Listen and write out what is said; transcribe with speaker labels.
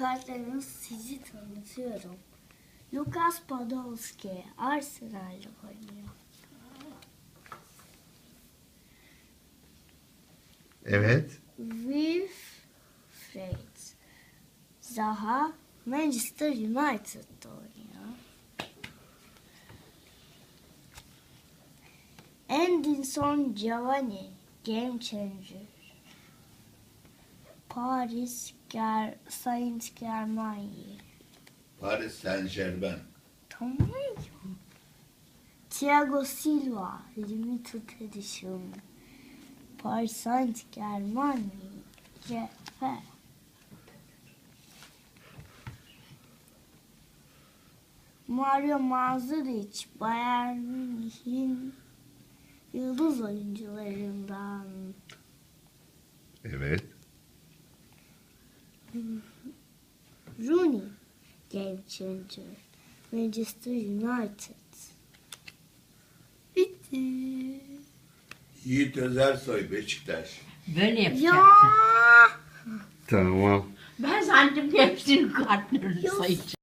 Speaker 1: kartlarınızı sizi tanıtıyorum. Lucas Podolski Arsenal'de oynuyor.
Speaker 2: Evet.
Speaker 1: Wilfred Zaha Manchester United'da oynuyor. Edinson Cavani Game Changer Paris Ger Saint Germain.
Speaker 2: Paris Saint Germain.
Speaker 1: Tamam. Ya. Thiago Silva Limited Edition. Paris Saint Germain CF Mario Mandzukic Bayern Münih'in yıldız oyuncularından
Speaker 2: Evet.
Speaker 1: Rooney Game Changer Manchester United Bitti.
Speaker 2: Yiğit Özersoy Beşiktaş.
Speaker 3: Böyle
Speaker 1: Ya
Speaker 3: yapacağım.
Speaker 2: Tamam.
Speaker 3: Ben sandım hepsinin kartlarını sayacağım.